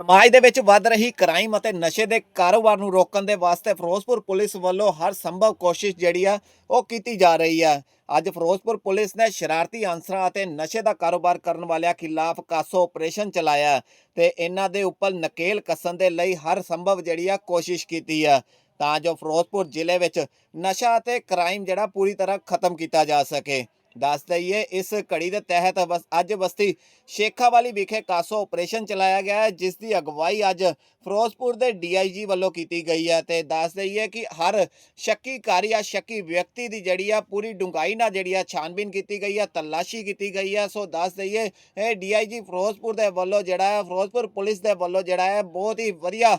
ਸਮਾਜ ਦੇ ਵਿੱਚ ਵੱਧ ਰਹੀ ਕ੍ਰਾਈਮ ਅਤੇ ਨਸ਼ੇ ਦੇ ਕਾਰੋਬਾਰ ਨੂੰ ਰੋਕਣ ਦੇ ਵਾਸਤੇ ਫਿਰੋਜ਼ਪੁਰ ਪੁਲਿਸ ਵੱਲੋਂ ਹਰ ਸੰਭਵ ਕੋਸ਼ਿਸ਼ ਜਿਹੜੀ ਆ, ਉਹ ਕੀਤੀ ਜਾ ਰਹੀ ਆ। ਅੱਜ ਫਿਰੋਜ਼ਪੁਰ ਪੁਲਿਸ ਨੇ ਸ਼ਰਾਰਤੀ ਅਨਸਰਾਂ ਅਤੇ ਨਸ਼ੇ ਦਾ ਕਾਰੋਬਾਰ ਕਰਨ ਵਾਲਿਆਂ ਖਿਲਾਫ ਕਾਸੋ ਆਪਰੇਸ਼ਨ ਚਲਾਇਆ ਤੇ ਇਹਨਾਂ ਦੇ ਉੱਪਰ ਨਕੇਲ ਕੱਸਣ ਦੇ ਲਈ ਹਰ ਸੰਭਵ ਜਿਹੜੀ ਆ, ਕੋਸ਼ਿਸ਼ ਕੀਤੀ ਆ। ਤਾਂ ਜੋ ਫਿਰੋਜ਼ਪੁਰ ਜ਼ਿਲ੍ਹੇ ਵਿੱਚ ਨਸ਼ਾ ਅਤੇ ਕ੍ਰਾਈਮ ਜਿਹੜਾ ਪੂਰੀ ਤਰ੍ਹਾਂ ਖਤਮ ਕੀਤਾ ਜਾ ਸਕੇ। ਦੱਸ ਦਈਏ, ਇਸ ਕੜੀ ਦੇ ਤਹਿਤ ਬਸ ਅੱਜ ਬਸਤੀ ਸ਼ੇਖਾਵਾਲੀ ਵਿਖੇ ਕਾਸੋ ਆਪਰੇਸ਼ਨ ਚਲਾਇਆ ਗਿਆ ਹੈ, ਜਿਸ ਦੀ ਅਗਵਾਈ ਅੱਜ ਫਿਰੋਜ਼ਪੁਰ ਦੇ ਡੀਆਈਜੀ ਵੱਲੋਂ ਕੀਤੀ ਗਈ ਹੈ ਤੇ ਦੱਸ ਦਈਏ ਕਿ ਹਰ ਸ਼ੱਕੀ ਕਾਰੀ ਜਾਂ ਸ਼ੱਕੀ ਵਿਅਕਤੀ ਦੀ ਜਿਹੜੀ ਆ ਪੂਰੀ ਡੂੰਘਾਈ ਨਾਲ ਜਿਹੜੀ ਆ ਛਾਨਬੀਨ ਕੀਤੀ ਗਈ ਹੈ ਤਲਾਸ਼ੀ ਕੀਤੀ ਗਈ ਹੈ ਸੋ ਦੱਸ ਦਈਏ, ਇਹ ਡੀਆਈਜੀ ਫਿਰੋਜ਼ਪੁਰ ਦੇ ਵੱਲੋਂ ਜਿਹੜਾ ਹੈ, ਫਿਰੋਜ਼ਪੁਰ ਪੁਲਿਸ ਦੇ ਵੱਲੋਂ ਜਿਹੜਾ ਹੈ, ਬਹੁਤ ਹੀ ਵਧੀਆ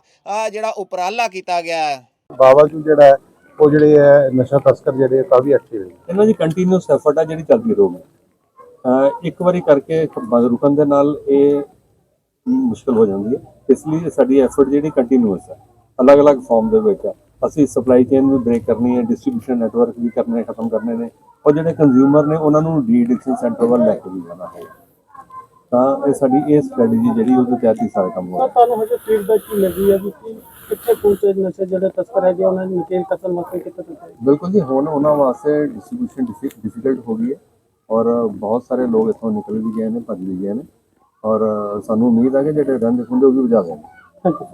ਜਿਹੜਾ ਉਪਰਾਲਾ ਕੀਤਾ ਗਿਆ ਹੈ। ਬਾਵਜੂਦ ਜਿਹੜਾ ਹੈ ਉਹ ਜਿਹੜੇ ਹੈ ਨਸ਼ਾ ਤਸਕਰ ਜਿਹੜੇ ਕਾਫੀ ਐਕਟਿਵ ਹੈ ਇਹਨਾਂ ਦੀ ਕੰਟੀਨਿਊਸ ਐਫਰਟ ਆ ਜਿਹੜੀ ਚੱਲਦੀ ਰਹੂਗੀ ਇੱਕ ਵਾਰੀ ਕਰਕੇ ਬੰਦ ਰੁਕਣ ਦੇ ਨਾਲ ਇਹ ਮੁਸ਼ਕਲ ਹੋ ਜਾਂਦੀ ਹੈ। ਇਸ ਲਈ ਸਾਡੀ ਐਫਰਟ ਜਿਹੜੀ ਕੰਟੀਨਿਊਸ ਹੈ ਅਲੱਗ-ਅਲੱਗ ਫਾਰਮ ਦੇ ਵਿੱਚ। ਅਸੀਂ ਸਪਲਾਈ ਚੇਨ ਵੀ ਬ੍ਰੇਕ ਕਰਨੀ ਹੈ ਡਿਸਟ੍ਰੀਬਿਊਸ਼ਨ ਨੈਟਵਰਕ ਵੀ ਕਰਨੇ ਖਤਮ ਕਰਨੇ ਨੇ। ਔਰ ਜਿਹੜੇ ਕੰਜ਼ਿਊਮਰ ਨੇ ਉਹਨਾਂ ਨੂੰ ਡੀ ਐਡਿਕਸ਼ਨ ਸੈਂਟਰ ਵੱਲ ਲੈ ਕੇ ਵੀ ਜਾਣਾ ਹੈ। ਤਾਂ ਇਹ ਸਾਡੀ ਇਹ ਸਟ੍ਰੈਟਜੀ ਜਿਹੜੀ ਉਹਦੇ ਤਹਿਤ ਹੀ ਸਾਰੇ ਕੰਮ ਹੋ ਰਹੇ ਤੁਹਾਨੂੰ ਹਜੇ ਫੀਡਬੈਕ ਕੀ ਲੱਗੀ ਹੈ ਕੀ- ਕਿੱਥੇ ਪਹੁੰਚੇ ਨਸ਼ੇ ਜਿਹੜੇ ਤਸਕਰ ਹੈਗੇ ਉਹਨਾਂ ਨੇ ਨਕੇਲ ਕਤਲ ਮੌਕੇ ਕਿੱਥੇ ਪਹੁੰਚੇ ਬਿਲਕੁਲ ਜੀ ਹੁਣ ਉਹਨਾਂ ਵਾਸਤੇ ਡਿਸਟ੍ਰੀਬਿਊਸ਼ਨ ਡਿਫਿਕਲਟ ਹੋ ਗਈ ਹੈ ਔਰ ਬਹੁਤ ਸਾਰੇ ਲੋਕ ਇੱਥੋਂ ਨਿਕਲ ਵੀ ਗਏ ਨੇ ਭੱਜ ਵੀ ਗਏ ਨੇ ਔਰ ਸਾਨੂੰ ਉਮੀਦ ਹੈ ਕਿ ਜਿਹੜੇ ਰਹਿੰਦੇ ਖੁੰਦੇ ਉਹ ਵੀ ਬੁਝਾ ਦੇਣਗੇ। Thank you